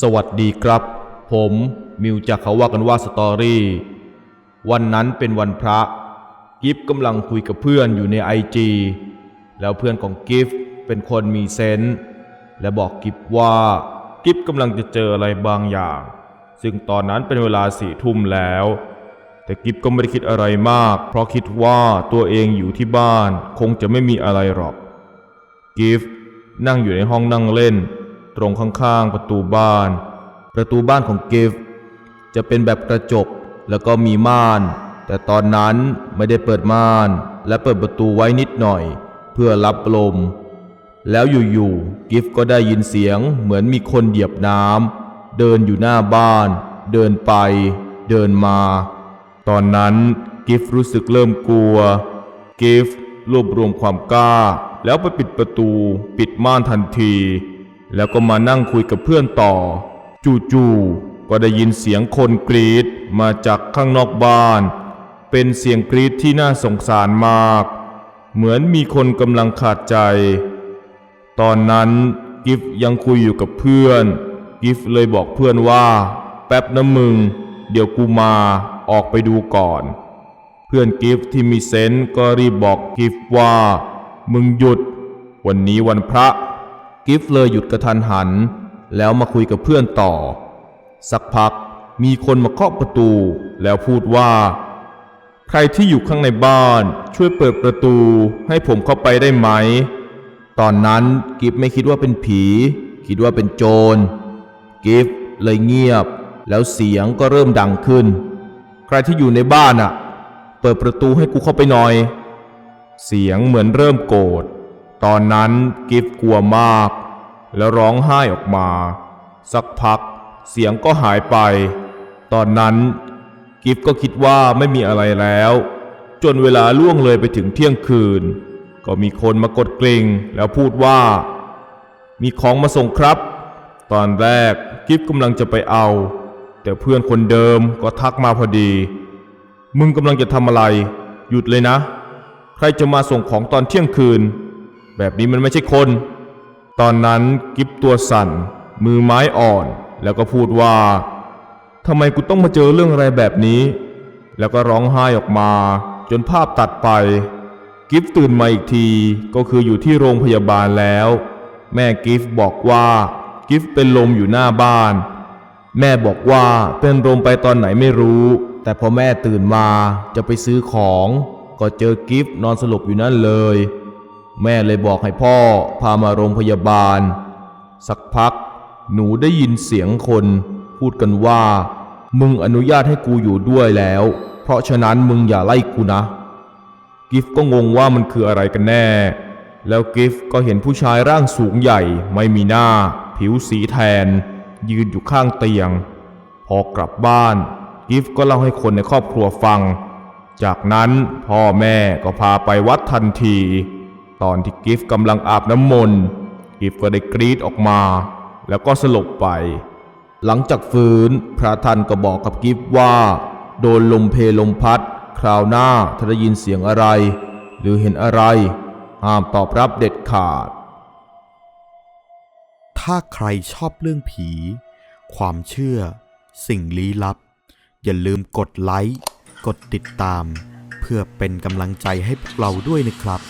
สวัสดีครับ ผมมิวจากเขาว่ากันว่าสตอรี่ วันนั้นเป็นวันพระ กิฟกำลังคุยกับเพื่อนอยู่ในไอจีแล้วเพื่อนของกิฟเป็นคนมีเซนส์และบอกกิฟว่ากิฟกำลังจะเจออะไรบางอย่าง ซึ่งตอนนั้นเป็นเวลาสี่ทุ่มแล้ว แต่กิฟก็ไม่ได้คิดอะไรมาก เพราะคิดว่าตัวเองอยู่ที่บ้านคงจะไม่มีอะไรหรอก กิฟนั่งอยู่ในห้องนั่งเล่น ตรงข้างๆประตูบ้าน ประตูบ้านของกิฟจะเป็นแบบกระจกแล้วก็มีม่าน แต่ตอนนั้นไม่ได้เปิดม่าน และเปิดประตูไว้นิดหน่อย เพื่อรับลม แล้วอยู่ๆกิฟก็ได้ยินเสียงเหมือนมีคนเหยียบน้ำเดินอยู่หน้าบ้าน เดินไป เดินมา ตอนนั้นกิฟรู้สึกเริ่มกลัว กิฟรวบรวมความกล้า แล้วไปปิดประตู ปิดม่านทันที แล้วก็มานั่งคุยกับเพื่อนต่อ จู่ๆก็ได้ยินเสียงคนกรีดมาจากข้างนอกบ้าน เป็นเสียงกรีดที่น่าสงสารมาก เหมือนมีคนกำลังขาดใจ ตอนนั้นกิฟยังคุยอยู่กับเพื่อน กิฟเลยบอกเพื่อนว่า แป๊บนะมึง เดี๋ยวกูมาออกไปดูก่อน เพื่อนกิฟที่มีเซนส์ก็รีบบอกกิฟว่า มึงหยุด วันนี้วันพระ กิฟเลยหยุดกระทันหัน แล้วมาคุยกับเพื่อนต่อ สักพักมีคนมาเคาะประตูแล้วพูดว่า ใครที่อยู่ข้างในบ้านช่วยเปิดประตูให้ผมเข้าไปได้ไหม ตอนนั้นกิฟไม่คิดว่าเป็นผี คิดว่าเป็นโจร กิฟเลยเงียบ แล้วเสียงก็เริ่มดังขึ้น ใครที่อยู่ในบ้านอะ เปิดประตูให้กูเข้าไปหน่อย เสียงเหมือนเริ่มโกรธตอนนั้นกิฟกลัวมาก แล้วร้องไห้ออกมา สักพักเสียงก็หายไป ตอนนั้น กิฟก็คิดว่าไม่มีอะไรแล้ว จนเวลาล่วงเลยไปถึงเที่ยงคืน ก็มีคนมากดกริ่งแล้วพูดว่า มีของมาส่งครับ ตอนแรกกิฟกำลังจะไปเอา แต่เพื่อนคนเดิมก็ทักมาพอดี มึงกำลังจะทำอะไร หยุดเลยนะ ใครจะมาส่งของตอนเที่ยงคืน แบบนี้มันไม่ใช่คน ตอนนั้นกิฟตัวสั่น มือไม้อ่อนแล้วก็พูดว่าทำไมกูต้องมาเจอเรื่องอะไรแบบนี้ แล้วก็ร้องไห้ออกมา จนภาพตัดไป กิฟตื่นมาอีกทีก็คืออยู่ที่โรงพยาบาลแล้ว แม่กิฟบอกว่า กิฟเป็นลมอยู่หน้าบ้าน แม่บอกว่าเป็นลมไปตอนไหนไม่รู้ แต่พอแม่ตื่นมาจะไปซื้อของ ก็เจอกิฟนอนสลบอยู่นั่นเลย แม่เลยบอกให้พ่อพามาโรงพยาบาล สักพัก หนูได้ยินเสียงคน พูดกันว่า มึงอนุญาตให้กูอยู่ด้วยแล้ว เพราะฉะนั้นมึงอย่าไล่กูนะ กิฟก็งงว่ามันคืออะไรกันแน่ แล้วกิฟก็เห็นผู้ชายร่างสูงใหญ่ ไม่มีหน้า ผิวสีแทน ยืนอยู่ข้างเตียง พอกลับบ้าน กิฟก็เล่าให้คนในครอบครัวฟัง จากนั้นพ่อแม่ก็พาไปวัดทันที ตอนที่กิฟกำลังอาบน้ำมนต์กิฟก็ได้กรีดออกมา แล้วก็สลบไป หลังจากฟื้นพระท่านก็บอกกับกิฟว่า โดนลมเพลมพัด คราวหน้าถ้าได้ยินเสียงอะไร หรือเห็นอะไร ห้ามตอบรับเด็ดขาด ถ้าใครชอบเรื่องผี ความเชื่อ สิ่งลี้ลับ อย่าลืมกดไลค์ กดติดตาม เพื่อเป็นกำลังใจให้พวกเราด้วยนะครับ